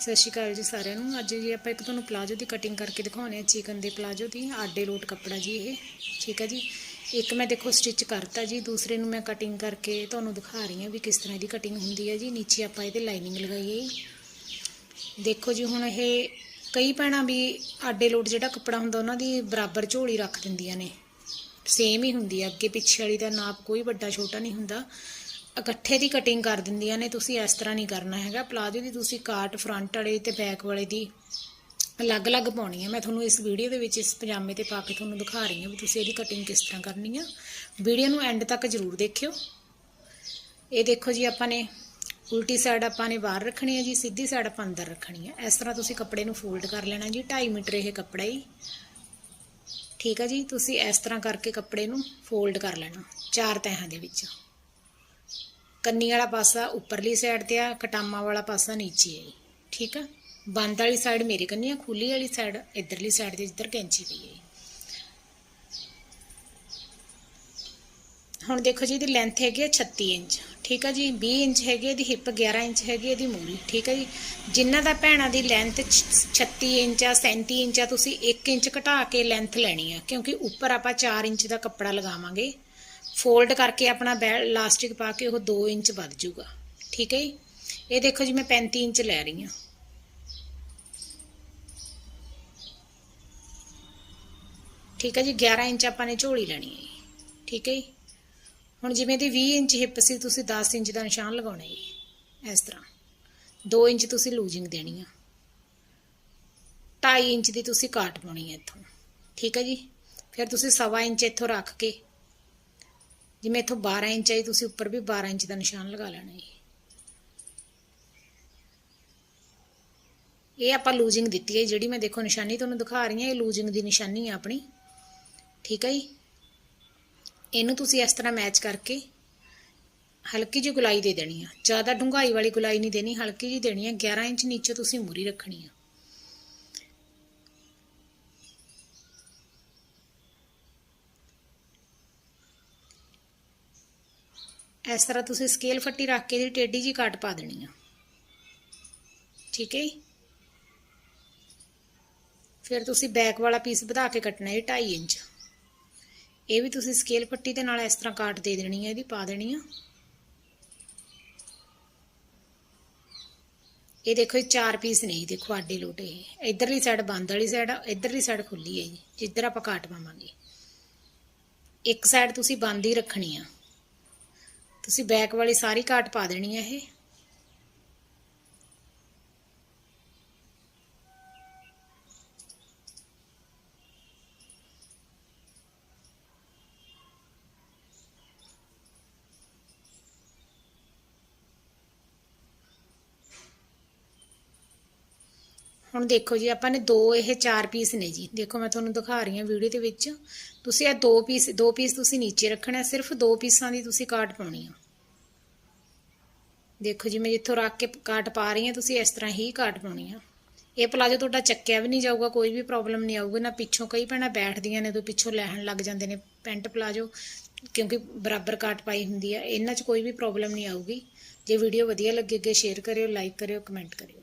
ਸਤਿ ਸ਼੍ਰੀ ਅਕਾਲ ਜੀ ਸਾਰਿਆਂ ਨੂੰ। ਅੱਜ ਜੀ ਆਪਾਂ ਇੱਕ ਤੁਹਾਨੂੰ ਪਲਾਜੋ ਦੀ ਕਟਿੰਗ ਕਰਕੇ ਦਿਖਾਉਣੇ ਆ ਚਿਕਨ ਦੇ ਪਲਾਜੋ ਦੀ ਆਡੇ ਲੋਟ ਕੱਪੜਾ ਜੀ ਇਹ। ਠੀਕ ਹੈ ਜੀ? ਇੱਕ ਮੈਂ ਦੇਖੋ ਸਟਿਚ ਕਰਤਾ ਜੀ, ਦੂਸਰੇ ਨੂੰ ਮੈਂ ਕਟਿੰਗ ਕਰਕੇ ਤੁਹਾਨੂੰ ਦਿਖਾ ਰਹੀ ਹਾਂ ਵੀ ਕਿਸ ਤਰ੍ਹਾਂ ਦੀ ਕਟਿੰਗ ਹੁੰਦੀ ਹੈ ਜੀ। ਨੀਚੇ ਆਪਾਂ ਇਹਦੇ ਲਾਈਨਿੰਗ ਲਗਾਈ ਹੈ ਜੀ ਦੇਖੋ ਜੀ, ਹੁਣ ਇਹ ਕਈ ਭੈਣਾਂ ਵੀ ਆਡੇ ਲੋਟ ਜਿਹੜਾ ਕੱਪੜਾ ਹੁੰਦਾ, ਉਹਨਾਂ ਦੀ ਬਰਾਬਰ ਝੋਲੀ ਰੱਖ ਦਿੰਦੀਆਂ ਨੇ। ਸੇਮ ਹੀ ਹੁੰਦੀ ਹੈ, ਅੱਗੇ ਪਿੱਛੇ ਵਾਲੀ ਦਾ ਨਾਪ ਕੋਈ ਵੱਡਾ ਛੋਟਾ ਨਹੀਂ ਹੁੰਦਾ। ਇਕੱਠੇ ਦੀ ਕਟਿੰਗ ਕਰ ਦਿੰਦੀਆਂ ਨੇ, ਤੁਸੀਂ ਇਸ ਤਰ੍ਹਾਂ ਨਹੀਂ ਕਰਨਾ ਹੈਗਾ। ਪਲਾਜੋ ਦੀ ਤੁਸੀਂ ਕਾਟ ਫਰੰਟ ਵਾਲੇ ਤੇ ਬੈਕ ਵਾਲੇ ਦੀ ਅਲੱਗ-ਅਲੱਗ ਪਾਉਣੀ ਹੈ ਮੈਂ ਤੁਹਾਨੂੰ ਇਸ ਵੀਡੀਓ ਦੇ ਵਿੱਚ ਇਸ ਪਜਾਮੇ ਤੇ ਪਾ ਕੇ ਤੁਹਾਨੂੰ ਦਿਖਾ ਰਹੀ ਹਾਂ ਵੀ ਤੁਸੀਂ ਇਹਦੀ ਕਟਿੰਗ ਕਿਸ ਤਰ੍ਹਾਂ ਕਰਨੀ ਆ। ਵੀਡੀਓ ਨੂੰ ਐਂਡ ਤੱਕ ਜ਼ਰੂਰ ਦੇਖਿਓ। ਇਹ ਦੇਖੋ ਜੀ, ਆਪਾਂ ਨੇ ਉਲਟੀ ਸਾਈਡ ਆਪਾਂ ਨੇ ਬਾਹਰ ਰੱਖਣੀ ਹੈ ਜੀ, ਸਿੱਧੀ ਸਾਈਡ ਆਪਾਂ ਅੰਦਰ ਰੱਖਣੀ ਹੈ ਇਸ ਤਰ੍ਹਾਂ ਤੁਸੀਂ ਕੱਪੜੇ ਨੂੰ ਫੋਲਡ ਕਰ ਲੈਣਾ ਜੀ 2.5 ਮੀਟਰ ਇਹ ਕੱਪੜਾ ਹੀ। ਠੀਕ ਹੈ ਜੀ, ਤੁਸੀਂ ਇਸ ਤਰ੍ਹਾਂ ਕਰਕੇ ਕੱਪੜੇ ਨੂੰ ਫੋਲਡ ਕਰ ਲੈਣਾ, ਚਾਰ ਤਹਾਂ ਦੇ ਵਿੱਚ। ਕੰਨੀ ਵਾਲਾ ਪਾਸਾ ਉੱਪਰਲੀ ਸਾਈਡ ਤੇ ਆ, ਕਟਾਮਾ ਵਾਲਾ ਪਾਸਾ ਨੀਚੇ ਹੈ ਜੀ। ਠੀਕ ਆ? ਬੰਦ ਵਾਲੀ ਸਾਈਡ ਮੇਰੇ ਕੰਨੀ ਆ, ਖੁੱਲੀ ਵਾਲੀ ਸਾਈਡ ਇਧਰਲੀ ਸਾਈਡ ਤੇ ਜਿੱਧਰ ਕੈਂਚੀ ਪਈ ਹੈ ਜੀ। ਹੁਣ ਦੇਖੋ ਜੀ, ਇਹਦੀ ਲੈਂਥ ਹੈਗੀ ਆ 36 ਇੰਚ। ਠੀਕ ਆ ਜੀ? 20 ਇੰਚ ਹੈਗੀ ਇਹਦੀ ਹਿੱਪ 11 ਇੰਚ ਹੈਗੀ ਇਹਦੀ ਮੂਰੀ। ਠੀਕ ਆ ਜੀ? ਜਿਨ੍ਹਾਂ ਦਾ ਭੈਣਾਂ ਦੀ ਲੈਂਥ 36 ਇੰਚ ਆ 37 ਇੰਚ ਆ, ਤੁਸੀਂ 1 ਇੰਚ ਘਟਾ ਕੇ ਲੈਂਥ ਲੈਣੀ ਆ, ਕਿਉਂਕਿ ਉੱਪਰ ਆਪਾਂ 4 ਇੰਚ ਦਾ ਕੱਪੜਾ ਲਗਾਵਾਂਗੇ। ਫੋਲਡ ਕਰਕੇ ਆਪਣਾ ਲਾਸਟਿਕ ਪਾ ਕੇ ਉਹ 2 ਇੰਚ ਵੱਧ ਜਾਊਗਾ ਠੀਕ ਹੈ ਜੀ? ਇਹ ਦੇਖੋ ਜੀ, ਮੈਂ 35 ਇੰਚ ਲੈ ਰਹੀ ਹਾਂ। ਠੀਕ ਹੈ ਜੀ 11 ਇੰਚ ਆਪਾਂ ਨੇ ਝੋਲੀ ਲੈਣੀ ਹੈ ਜੀ। ਠੀਕ ਹੈ ਜੀ? ਹੁਣ ਜਿਵੇਂ ਦੀ 20 ਇੰਚ ਹਿੱਪ ਸੀ, ਤੁਸੀਂ 10 ਇੰਚ ਦਾ ਨਿਸ਼ਾਨ ਲਗਾਉਣਾ ਹੈ ਜੀ। ਇਸ ਤਰ੍ਹਾਂ। 2 ਇੰਚ ਤੁਸੀਂ ਲੂਜਿੰਗ ਦੇਣੀ ਆ। 2.5 ਇੰਚ ਦੀ ਤੁਸੀਂ ਕਾਟ ਪਾਉਣੀ ਹੈ ਇੱਥੋਂ। ਠੀਕ ਹੈ ਜੀ? ਫਿਰ ਤੁਸੀਂ 1.5 ਇੰਚ ਇੱਥੋਂ ਰੱਖ ਕੇ ਜਿਵੇਂ ਇੱਥੋਂ 12 ਇੰਚ ਆਈ, ਤੁਸੀਂ ਉੱਪਰ ਵੀ 12 ਇੰਚ ਦਾ ਨਿਸ਼ਾਨ ਲਗਾ ਲੈਣਾ ਹੈ ਇਹ ਆਪਾਂ ਲੂਜਿੰਗ ਦਿੱਤੀ ਹੈ, ਜਿਹੜੀ ਮੈਂ ਦੇਖੋ ਨਿਸ਼ਾਨੀ ਤੁਹਾਨੂੰ ਦਿਖਾ ਰਹੀ ਹਾਂ, ਇਹ ਲੂਜਿੰਗ ਦੀ ਨਿਸ਼ਾਨੀ ਹੈ ਆਪਣੀ। ਠੀਕ ਹੈ ਜੀ? ਇਹਨੂੰ ਤੁਸੀਂ ਇਸ ਤਰ੍ਹਾਂ ਮੈਚ ਕਰਕੇ ਹਲਕੀ ਜਿਹੀ ਗੁਲਾਈ ਦੇ ਦੇਣੀ ਆ। ਜ਼ਿਆਦਾ ਡੂੰਘਾਈ ਵਾਲੀ ਗੁਲਾਈ ਨਹੀਂ ਦੇਣੀ, ਹਲਕੀ ਜਿਹੀ ਦੇਣੀ ਆ। 11 ਇੰਚ ਨੀਚੇ ਤੁਸੀਂ ਮੂਰੀ ਰੱਖਣੀ ਆ। ਇਸ ਤਰ੍ਹਾਂ ਤੁਸੀਂ ਸਕੇਲ ਫੱਟੀ ਰੱਖ ਕੇ ਇਹਦੀ ਟੇਢੀ ਜੀ ਕੱਟ ਪਾ ਦੇਣੀ ਆ। ਠੀਕ ਹੈ ਜੀ? ਫਿਰ ਤੁਸੀਂ ਬੈਕ ਵਾਲਾ ਪੀਸ ਵਧਾ ਕੇ ਕੱਟਣਾ ਹੈ 2.5 ਇੰਚ। ਇਹ ਵੀ ਤੁਸੀਂ ਸਕੇਲ ਫੱਟੀ ਦੇ ਨਾਲ ਇਸ ਤਰ੍ਹਾਂ ਕਾਟ ਦੇ ਦੇਣੀ ਹੈ ਇਹਦੀ ਪਾ ਦੇਣੀ ਆ। ਇਹ ਦੇਖੋ ਇਹ ਚਾਰ ਪੀਸ ਨਹੀਂ ਦੇਖੋ ਆਡੇ ਲੋਟੇ। ਇਹ ਇਧਰਲੀ ਸਾਈਡ ਬੰਦ ਵਾਲੀ ਸਾਈਡ ਇਧਰਲੀ ਸਾਈਡ ਖੁੱਲੀ ਹੈ ਜੀ, ਜਿੱਧਰ ਆਪਾਂ ਕਾਟ ਪਾਵਾਂਗੇ। ਇੱਕ ਸਾਈਡ ਤੁਸੀਂ ਬੰਦ ਹੀ ਰੱਖਣੀ ਆ। ਤੁਸੀਂ ਬੈਕ ਵਾਲੀ ਸਾਰੀ ਘਾਟ ਪਾ ਦੇਣੀ ਹੈ ਇਹ। ਹੁਣ ਦੇਖੋ ਜੀ, ਆਪਾਂ ਨੇ ਦੋ ਇਹ ਚਾਰ ਪੀਸ ਨੇ ਜੀ। ਦੇਖੋ, ਮੈਂ ਤੁਹਾਨੂੰ ਦਿਖਾ ਰਹੀ ਹਾਂ ਵੀਡੀਓ ਦੇ ਵਿੱਚ। ਤੁਸੀਂ ਇਹ ਦੋ ਪੀਸ ਦੋ ਪੀਸ ਤੁਸੀਂ ਨੀਚੇ ਰੱਖਣਾ ਸਿਰਫ ਦੋ ਪੀਸਾਂ ਦੀ ਤੁਸੀਂ ਕਾਟ ਪਾਉਣੀ ਆ। ਦੇਖੋ ਜੀ, ਮੈਂ ਜਿੱਥੋਂ ਰੱਖ ਕੇ ਕਾਟ ਪਾ ਰਹੀ ਹਾਂ, ਤੁਸੀਂ ਇਸ ਤਰ੍ਹਾਂ ਹੀ ਕਾਟ ਪਾਉਣੀ ਆ। ਇਹ ਪਲਾਜੋ ਤੁਹਾਡਾ ਚੱਕਿਆ ਵੀ ਨਹੀਂ ਜਾਊਗਾ, ਕੋਈ ਵੀ ਪ੍ਰੋਬਲਮ ਨਹੀਂ ਆਊਗੀ। ਨਾ ਪਿੱਛੋਂ ਕਈ ਭੈਣਾਂ ਬੈਠਦੀਆਂ ਨੇ ਤੋਂ ਪਿੱਛੋਂ ਲੈਣ ਲੱਗ ਜਾਂਦੇ ਨੇ ਪੈਂਟ ਪਲਾਜੋ, ਕਿਉਂਕਿ ਬਰਾਬਰ ਕਾਟ ਪਾਈ ਹੁੰਦੀ ਆ। ਇਹਨਾਂ 'ਚ ਕੋਈ ਵੀ ਪ੍ਰੋਬਲਮ ਨਹੀਂ ਆਊਗੀ। ਜੇ ਵੀਡੀਓ ਵਧੀਆ ਲੱਗੇ ਅੱਗੇ ਸ਼ੇਅਰ ਕਰਿਓ ਲਾਈਕ ਕਰਿਓ ਕਮੈਂਟ ਕਰਿਓ।